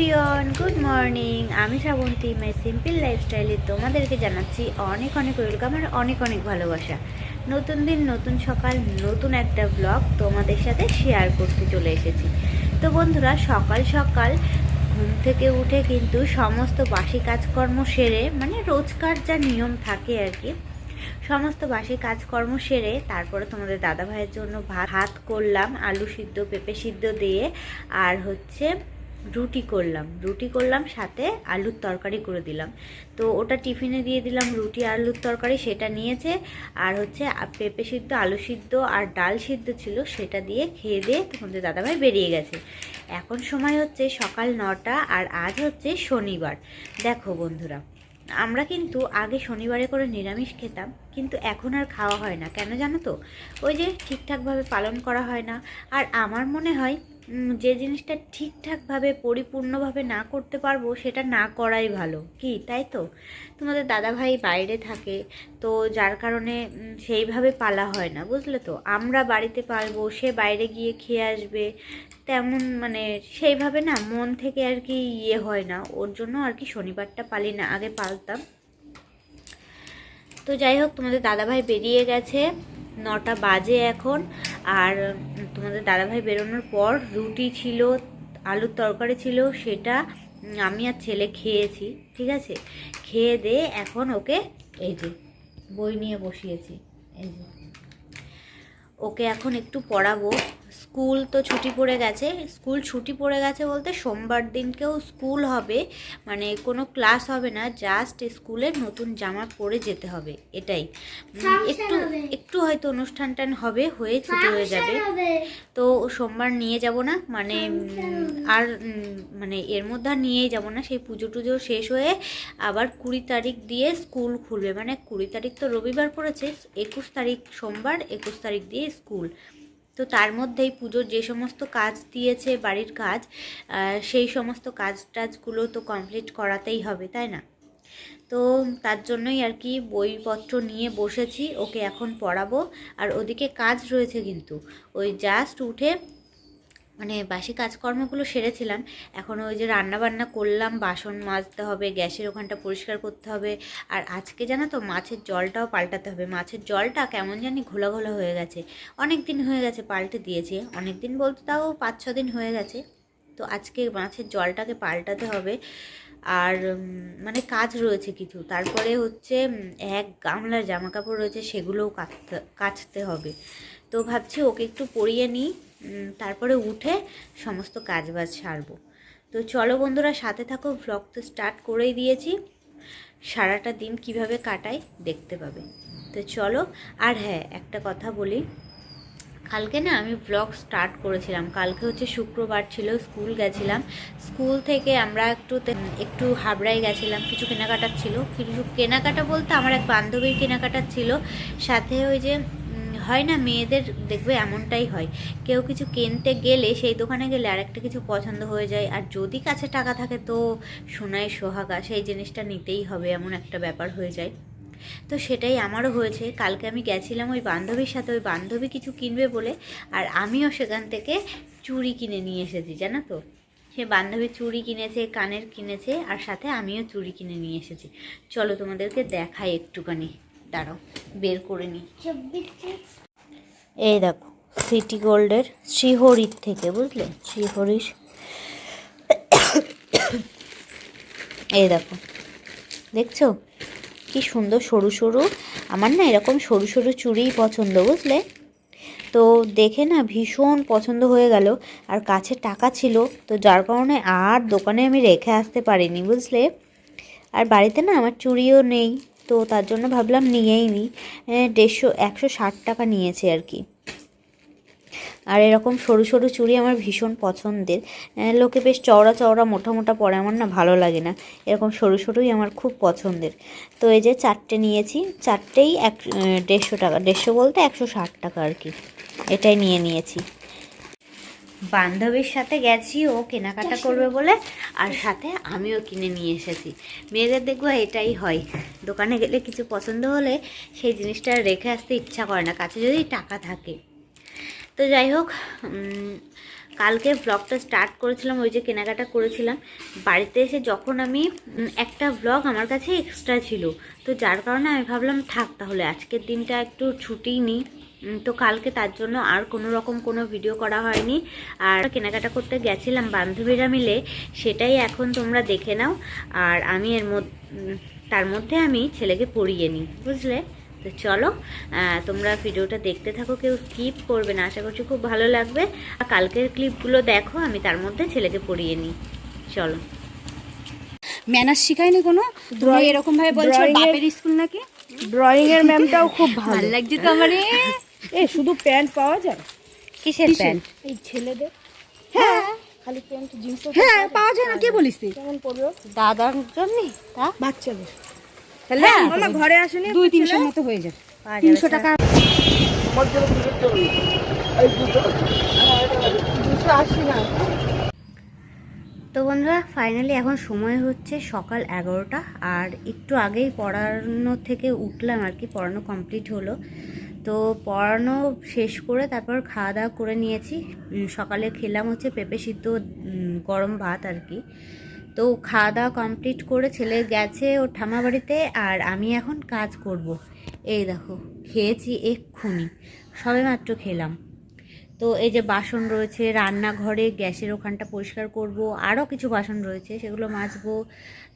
Everyone, good morning. আমি শ্রাবন্তী, মাই simple লাইফস্টাইলে তোমাদেরকে জানাচ্ছি অনেক অনেক ওয়েলকাম আর অনেক অনেক ভালোবাসা। নতুন দিন, নতুন সকাল, নতুন একটা ব্লগ তোমাদের সাথে শেয়ার করতে চলে এসেছি। তো বন্ধুরা, সকাল সকাল ঘুম থেকে উঠে কিন্তু সমস্ত বাসি কাজকর্ম সেরে মানে রোজকার যা নিয়ম থাকে আর কি, সমস্ত বাসি কাজকর্ম সেরে তারপরে তোমাদের দাদা ভাইয়ের জন্য ভাত ভাত করলাম, আলু সিদ্ধ, পেঁপে সিদ্ধ দিয়ে, আর হচ্ছে রুটি করলাম। রুটি করলাম, সাথে আলুর তরকারি করে দিলাম। তো ওটা টিফিনে দিয়ে দিলাম রুটি, আলুর তরকারি, সেটা নিয়েছে। আর হচ্ছে পেঁপে সিদ্ধ, আলু সিদ্ধ আর ডাল সিদ্ধ ছিল, সেটা দিয়ে খেয়ে দিয়ে তোমাদের দাদাভাই বেরিয়ে গেছে। এখন সময় হচ্ছে সকাল নটা আর আজ হচ্ছে শনিবার। দেখো বন্ধুরা, আমরা কিন্তু আগে শনিবারে করে নিরামিষ খেতাম, কিন্তু এখন আর খাওয়া হয় না। কেন জানো তো? ওই যে ঠিকঠাকভাবে পালন করা হয় না। আর আমার মনে হয় যে জিনিসটা ঠিকঠাকভাবে, পরিপূর্ণভাবে না করতে পারব, সেটা না করাই ভালো। কি, তাই তো? তোমাদের দাদাভাই বাইরে থাকে, তো যার কারণে সেইভাবে পালা হয় না, বুঝলে তো? আমরা বাড়িতে পালবো, সে বাইরে গিয়ে খেয়ে আসবে, তেমন মানে সেইভাবে না মন থেকে আর কি ইয়ে হয় না। ওর জন্য আর কি শনিবারটা পালি না, আগে পালতাম। তো যাই হোক, তোমাদের দাদাভাই বেরিয়ে গেছে। নটা বাজে এখন। আর তোমাদের দাদাভাই বেরোনোর পর রুটি ছিল, আলুর তরকারি ছিল, সেটা আমি আর ছেলে খেয়েছি, ঠিক আছে? খেয়ে দিয়ে এখন ওকে এই যে বই নিয়ে বসিয়েছি, এই যে। ওকে এখন একটু পড়াবো। স্কুল তো ছুটি পড়ে গেছে। স্কুল ছুটি পড়ে গেছে বলতে সোমবার দিনকেও স্কুল হবে। মানে কোনো ক্লাস হবে না জাস্ট স্কুলে নতুন জামা পরে যেতে হবে এটাই। একটু একটু হয়তো অনুষ্ঠান টান হবে হয়ে ছুটি হয়ে যাবে। তো সোমবার নিয়ে যাব না মানে আর মানে এর মধ্যে আর নিয়েই যাব না সেই পুজো টুজো শেষ হয়ে আবার কুড়ি তারিখ দিয়ে স্কুল খুলবে। মানে কুড়ি তারিখ তো রবিবার পড়েছে একুশ তারিখ সোমবার একুশ তারিখ দিয়ে স্কুল। তো তার মধ্যেই পুজোর যে সমস্ত কাজ দিয়েছে বাড়ির কাজ সেই সমস্ত কাজ টাজগুলো তো কমপ্লিট করাতেই হবে, তাই না? তো তার জন্যই আর কি বইপত্র নিয়ে বসেছি, ওকে এখন পড়াবো। আর ওদিকে কাজ রয়েছে কিন্তু, ওই জাস্ট উঠে মানে বাসি কাজকর্মগুলো সেরেছিলাম। এখন ওই যে রান্না বান্না করলাম, বাসন মাজতে হবে, গ্যাসের ওখানটা পরিষ্কার করতে হবে। আর আজকে জানো তো মাছের জলটাও পাল্টাতে হবে। মাছের জলটা কেমন জানি ঘোলা ঘোলা হয়ে গেছে। অনেক দিন হয়ে গেছে পাল্টে দিয়েছে। অনেক দিন বলতে তাও পাঁচ ছ দিন হয়ে গেছে। তো আজকে মাছের জলটাকে পাল্টাতে হবে। আর মানে কাজ রয়েছে কিছু। তারপরে হচ্ছে এক গামলার জামা কাপড় রয়েছে, সেগুলোও কাচতে কাচতে হবে। তো ভাবছি ওকে একটু পরিয়ে নিই। তারপরে উঠে সমস্ত কাজ বাজ সারবো। তো চলো বন্ধুরা, সাথে থাকো ব্লগ তো স্টার্ট করেই দিয়েছি। সারাটা দিন কীভাবে কাটাই দেখতে পাবে। তো চলো, আর হ্যাঁ একটা কথা বলি। কালকে না আমি ব্লগ স্টার্ট করেছিলাম। কালকে হচ্ছে শুক্রবার ছিল, স্কুল গেছিলাম। স্কুল থেকে আমরা একটু একটু হাবড়ায় গেছিলাম। কিছু কেনাকাটার ছিল। কিছু কেনাকাটা বলতে আমার এক বান্ধবীর কেনাকাটার ছিল। সাথে ওই যে হয় না, মেয়েদের দেখবে এমনটাই হয়। কেউ কিছু কিনতে গেলে সেই দোকানে গেলে আরেকটা কিছু পছন্দ হয়ে যায়। আর যদি কাছে টাকা থাকে তো সোনায় সোহাগা সেই জিনিসটা নিতেই হবে এমন একটা ব্যাপার হয়ে যায়। তো সেটাই আমারও হয়েছে। কালকে আমি গেছিলাম ওই বান্ধবীর সাথে, ওই বান্ধবী কিছু কিনবে বলে, আর আমিও সেখান থেকে চুড়ি কিনে নিয়ে এসেছি, জানো তো? সে বান্ধবী চুড়ি কিনেছে, কানের কিনেছে, আর সাথে আমিও চুড়ি কিনে নিয়ে এসেছি। চলো তোমাদেরকে দেখাই একটুখানি। দাঁড়াও, বের করে নিই এই দেখো, সিটি গোল্ডের শ্রীহরির থেকে, বুঝলে? শ্রীহরির। এই দেখো, দেখছ? কি সুন্দর সরু সরু। আমার না এরকম সরু সরু চুড়িই পছন্দ, বুঝলে? তো দেখে না ভীষণ পছন্দ হয়ে গেল। আর কাছে টাকা ছিল, তো যার কারণে আর দোকানে আমি রেখে আসতে পারিনি, বুঝলে? আর বাড়িতে না আমার চুড়িও নেই। তো তার জন্য ভাবলাম নিয়েই নিই দেড়শো, একশো ষাট টাকা নিয়েছে আর কি। আর এরকম সরু সরু চুড়ি আমার ভীষণ পছন্দের। লোকে বেশ চওড়া চওড়া, মোটা মোটা পরে, আমার না ভালো লাগে না। এরকম সরু সরুই আমার খুব পছন্দের। তো এই যে চারটে নিয়েছি, চারটেই এক দেড়শো টাকা, দেড়শো বলতে একশো ষাট টাকা আর কি। এটাই নিয়ে নিয়েছি। বান্ধবীর সাথে গেছি ও কেনাকাটা করবে বলে আর সাথে আমিও কিনে নিয়ে এসেছি। মেয়েদের দেখব এটাই হয়। দোকানে গেলে কিছু পছন্দ হলে সেই জিনিসটা রেখে আসতে ইচ্ছা করে না কাছে যদি টাকা থাকে। তো যাই হোক কালকে ব্লগটা স্টার্ট করেছিলাম ওই যে কেনাকাটা করেছিলাম। বাড়িতে এসে যখন আমি একটা ব্লগ আমার কাছে এক্সট্রা ছিল। তো যার কারণে আমি ভাবলাম থাক তাহলে আজকের দিনটা একটু ছুটি নিই তো কালকে তার জন্য আর কোনো রকম কোনো ভিডিও করা হয়নি। আর কেনাকাটা করতে গেছিলাম বান্ধবীরা মিলে সেটাই এখন তোমরা দেখে নাও। আর আমি এর মধ্যে তার মধ্যে আমি ছেলেকে পড়িয়ে নিই বুঝলে? তো চলো তোমরা ভিডিওটা দেখতে থাকো কেউ স্কিপ করবে না। আশা করছি খুব ভালো লাগবে। আর কালকের ক্লিপগুলো দেখো আমি তার মধ্যে ছেলেকে পড়িয়ে নিই। চলো। ম্যানার শিখায়নি কোনো? এরকম ভাবে বলছো বাপের স্কুল নাকি? ড্রয়িং এর ম্যামটাও খুব ভালো। ভালো লাগছে তো আমার এ শুধু প্যান্ট পাওয়া যায়? কিসের প্যান্ট? এই ছেলেদের। হ্যাঁ। খালি প্যান্ট জিন্স হ্যাঁ পাওয়া যায় না কে বলিস? তুই কেমন পড়বে দাদার জন্য তা? বাচ্চাদের। তাহলে আমার ঘরে আসেনি দুই তিনশো মতো হয়ে যাবে। তিনশো। টাকা। তো বন্ধুরা ফাইনালি এখন সময় হচ্ছে সকাল এগারোটা আর একটু আগেই পড়ানো থেকে উঠলাম আর কি পড়ানো কমপ্লিট হলো। তো পড়ানো শেষ করে তারপর খাওয়া দাওয়া করে নিয়েছি। সকালে খেলাম হচ্ছে পেঁপে সিদ্ধ গরম ভাত আর কি। তো খাওয়া দাওয়া কমপ্লিট করে ছেলে গেছে ওর ঠামা বাড়িতে আর আমি এখন কাজ করব। এই দেখো, খেয়েছি এক্ষুনি। সবে মাত্র খেলাম। তো এই যে বাসন রয়েছে, রান্নাঘরে গ্যাসের ওখানটা পরিষ্কার করব, আরও কিছু বাসন রয়েছে, সেগুলো মাজবো।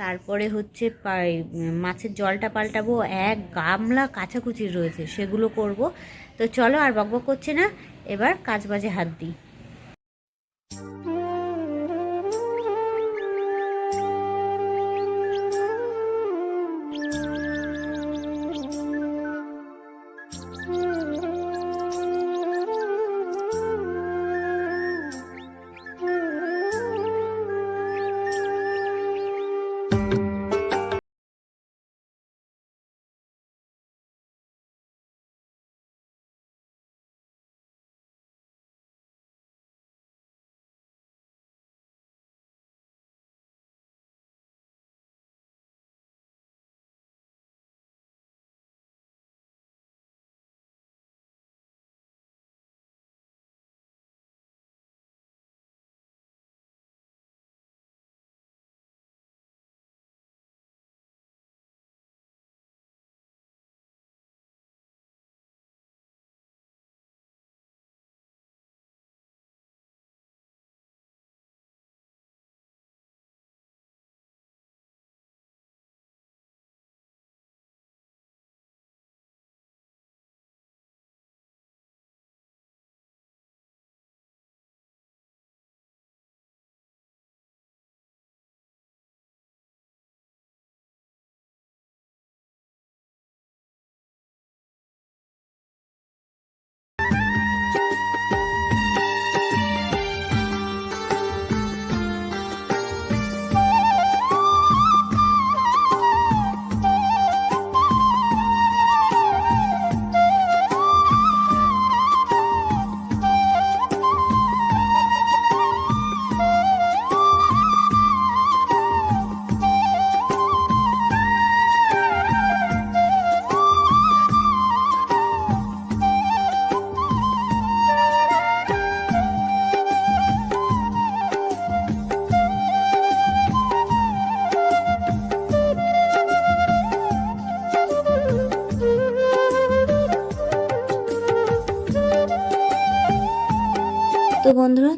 তারপরে হচ্ছে মাছের জলটা পাল্টাবো, এক গামলা কাছাকুচি রয়েছে, সেগুলো করব। তো চলো আর বকবক করছে না, এবার কাজ বাজে হাত দিই।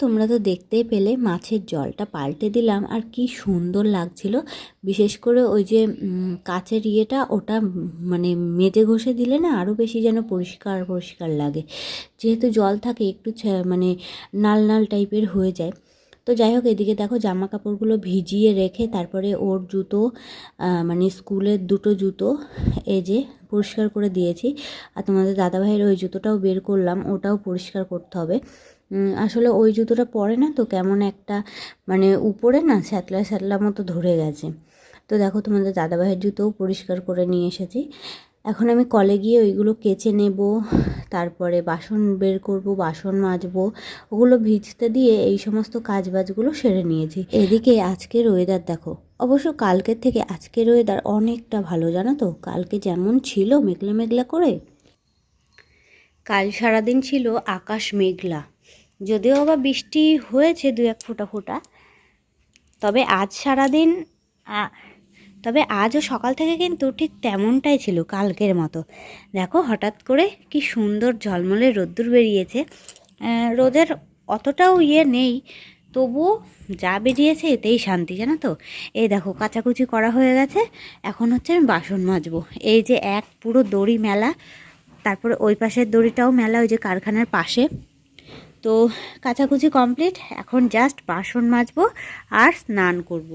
তোমরা তো দেখতেই পেলে মাছের জলটা পাল্টে দিলাম আর কি সুন্দর লাগছিল। বিশেষ করে ওই যে কাচের ইয়েটা ওটা মানে মেজে ঘষে দিলে না আরও বেশি যেন পরিষ্কার পরিষ্কার লাগে। যেহেতু জল থাকে একটু মানে নাল নাল টাইপের হয়ে যায়। তো যাই হোক, এদিকে দেখো জামা কাপড়গুলো ভিজিয়ে রেখে তারপরে ওর জুতো মানে স্কুলের দুটো জুতো এই যে পরিষ্কার করে দিয়েছি। আর তোমাদের দাদাভাইয়ের ওই জুতোটাও বের করলাম, ওটাও পরিষ্কার করতে হবে। আসলে ওই জুতোটা পরে না তো কেমন একটা মানে উপরে না স্যাতলা স্যাতলা মতো ধরে গেছে। তো দেখো তোমাদের দাদাভাইয়ের জুতোও পরিষ্কার করে নিয়ে এসেছি। এখন আমি কলে গিয়ে ওইগুলো কেচে নেব, তারপরে বাসন বের করব, বাসন মাজবো, ওগুলো ভিজতে দিয়ে এই সমস্ত কাজ বাজগুলো সেরে নিয়েছি। এদিকে আজকের ওয়েদার দেখো, অবশ্য কালকের থেকে আজকের ওয়েদার অনেকটা ভালো, জানো তো? কালকে যেমন ছিল, মেঘলা মেঘলা করে, কাল সারাদিন ছিল আকাশ মেঘলা। যদিও বা বৃষ্টি হয়েছে দু এক ফোঁটা ফোঁটা, তবে আজ সারাদিন তবে আজও সকাল থেকে কিন্তু ঠিক তেমনটাই ছিল কালকের মতো। দেখো হঠাৎ করে কি সুন্দর ঝলমলে রোদ্দুর বেরিয়েছে। রোদের অতটাও ইয়ে নেই, তবুও যা বেরিয়েছে এতেই শান্তি, জানো তো? এই দেখো কাচাকুচি করা হয়ে গেছে, এখন হচ্ছে আমি বাসন মাজবো। এই যে এক পুরো দড়ি মেলা, তারপরে ওই পাশের দড়িটাও মেলা, ওই যে কারখানার পাশে। তো কাচাকুচি কমপ্লিট এখন জাস্ট বাসন মাজবো আর স্নান করব।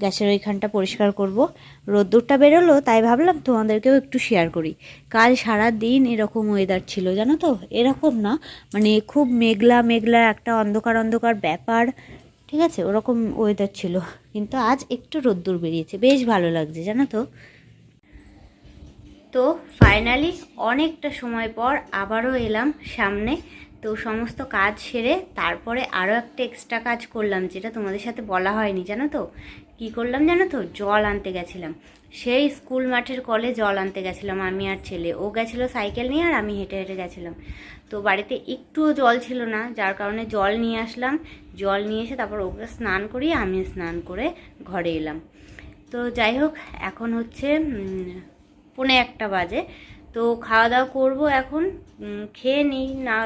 গ্যাসের ওইখানটা পরিষ্কার করব। রোদ্দুরটা বেরোলো, তাই ভাবলাম তোমাদেরকেও একটু শেয়ার করি। কাল সারা দিন এরকম ওয়েদার ছিল, জানো তো? এরকম না মানে খুব মেঘলা মেঘলা একটা অন্ধকার অন্ধকার ব্যাপার, ঠিক আছে? ওরকম ওয়েদার ছিল। কিন্তু আজ একটু রোদ্দুর বেরিয়েছে, বেশ ভালো লাগছে, জানো তো? তো ফাইনালি অনেকটা সময় পর আবারও এলাম সামনে তো সমস্ত কাজ সেরে তারপরে আরও একটা এক্সট্রা কাজ করলাম, যেটা তোমাদের সাথে বলা হয়নি, জানো তো? কি করলাম জানো তো? জল আনতে গেছিলাম। সেই স্কুল মাঠের কলে জল আনতে গেছিলাম, আমি আর ছেলে। ও গেছিল সাইকেল নিয়ে আর আমি হেঁটে হেঁটে গেছিলাম। তো বাড়িতে একটুও জল ছিল না, যার কারণে জল নিয়ে আসলাম। জল নিয়ে এসে তারপর ওকে স্নান করিয়ে আমি স্নান করে ঘরে এলাম। তো যাই হোক, এখন হচ্ছে পৌনে একটা বাজে। তো খাওয়া দাওয়া করব এখন। খেয়ে নিই, না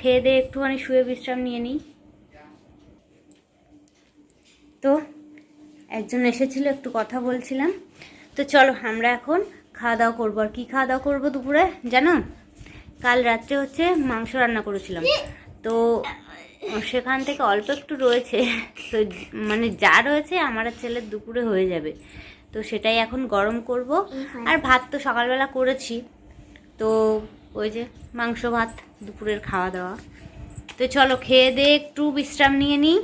খেয়ে দিয়ে একটুখানি শুয়ে বিশ্রাম নিয়ে নিই। তো একজন এসেছিল, একটু কথা বলছিলাম। তো চলো, আমরা এখন খাওয়া দাওয়া করব। আর কী খাওয়া দাওয়া করব দুপুরে, জানো? কাল রাত্রে হচ্ছে মাংস রান্না করেছিলাম। তো সেখান থেকে অল্প একটু রয়েছে। তো মানে যা রয়েছে, আমার ছেলের দুপুরে হয়ে যাবে। তো সেটাই এখন গরম করব। আর ভাত তো সকালবেলা করেছি। তো ওই যে মাংস ভাত দুপুরের খাওয়া দাওয়া। তো চলো খেয়ে দিয়ে একটু বিশ্রাম নিয়ে নিই।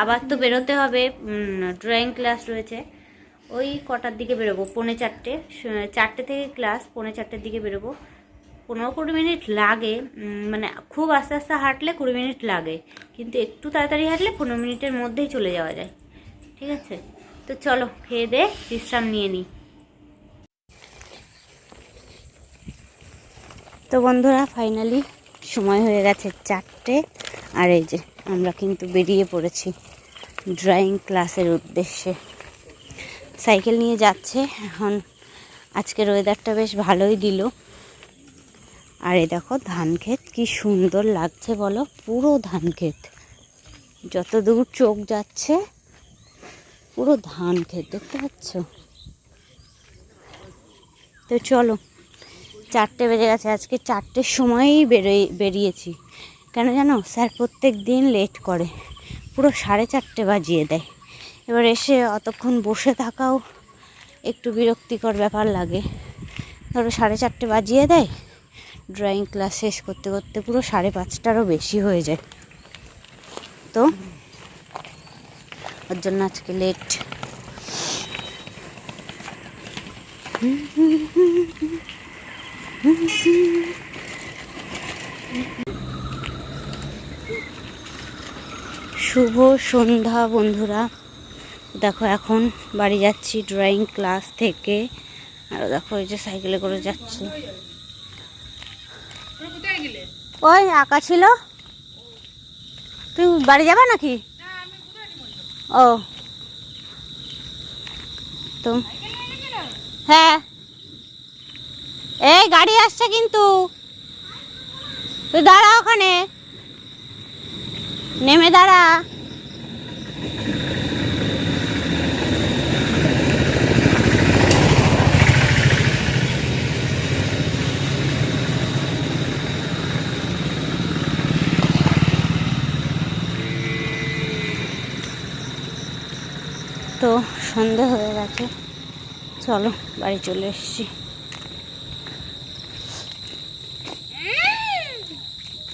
আবার তো বেরোতে হবে। ড্রয়িং ক্লাস রয়েছে। ওই কটার দিকে বেরোবো? পৌনে চারটে। চারটে থেকে ক্লাস পৌনে চারটের দিকে বেরোবো। পনেরো কুড়ি মিনিট লাগে। মানে খুব আস্তে আস্তে হাঁটলে কুড়ি মিনিট লাগে। কিন্তু একটু তাড়াতাড়ি হাঁটলে পনেরো মিনিটের মধ্যেই চলে যাওয়া যায়। ঠিক আছে? তো চলো, খেয়ে দে, বিশ্রাম নিয়ে নিই তো বন্ধুরা ফাইনালি সময় হয়ে গেছে চারটে। আর এই যে, আমরা কিন্তু বেরিয়ে পড়েছি ড্রয়িং ক্লাসের উদ্দেশ্যে। সাইকেল নিয়ে যাচ্ছে, এখন আজকের ওয়েদারটা বেশ ভালোই দিল। আর এই দেখো ধান ক্ষেত কি সুন্দর লাগছে বলো, পুরো ধান ক্ষেত যত দূর চোখ যাচ্ছে পুরো ধান ক্ষেত, দেখতে পাচ্ছ? তো চলো, চারটে বেজে গেছে, আজকে চারটের সময়ই বেরোই, বেরিয়েছি। কেন জানো, স্যার প্রত্যেক দিন লেট করে, পুরো সাড়ে চারটে বাজিয়ে দেয়। এবার এসে অতক্ষণ বসে থাকাও একটু বিরক্তিকর ব্যাপার লাগে। ধরো সাড়ে চারটে বাজিয়ে দেয় ড্রয়িং ক্লাস শেষ করতে করতে পুরো সাড়ে পাঁচটারও বেশি হয়ে যায়। তো ওর জন্য আজকে লেট শুভ সন্ধ্যা, বন্ধুরা। দেখো, এখন বাড়ি যাচ্ছি ড্রয়িং ক্লাস থেকে। আর দেখো, এই যে সাইকেলে করে যাচ্ছি। ওই আঁকা ছিল। তুমি বাড়ি যাবে নাকি? ও। তো হ্যাঁ। এই গাড়ি আসছে কিন্তু। তুই দাঁড়া ওখানে। নেমে দাঁড়া তো সন্ধে হয়ে গেছে। চলো বাড়ি চলে এসেছি।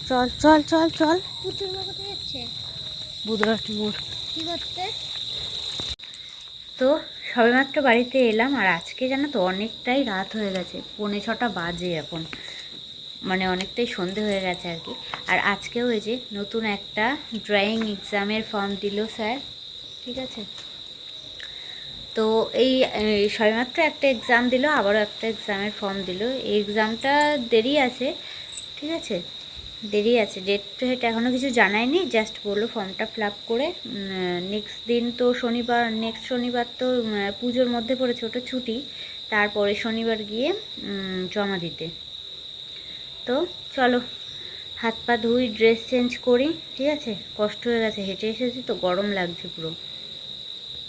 চল চল চল চল। বুধরাটি মোড়। কি করতে তো সবেমাত্র বাড়িতে এলাম আর আজকে জানো তো অনেকটাই রাত হয়ে গেছে পৌনে ছটা বাজে এখন। মানে অনেকটাই সন্ধে হয়ে গেছে আর কি। আর আজকেও এই যে নতুন একটা ড্রয়িং এক্সামের ফর্ম দিল স্যার। ঠিক আছে? তো এই সবেমাত্র একটা এক্সাম দিল, আবারও একটা এক্সামের ফর্ম দিল। এই এক্সামটা দেরি আছে, ঠিক আছে? দেরি আছে ডেট ফেট এখনও কিছু জানায়নি জাস্ট বলল ফর্মটা ফিল আপ করে নেক্সট দিন তো শনিবার নেক্সট শনিবার তো পুজোর মধ্যে পড়েছে, ওটা ছুটি। তারপরে শনিবার গিয়ে জমা দিতে। তো চলো হাত পা ধুই ড্রেস চেঞ্জ করি, ঠিক আছে? কষ্ট হয়ে গেছে, হেঁটে এসেছি তো গরম লাগছে পুরো।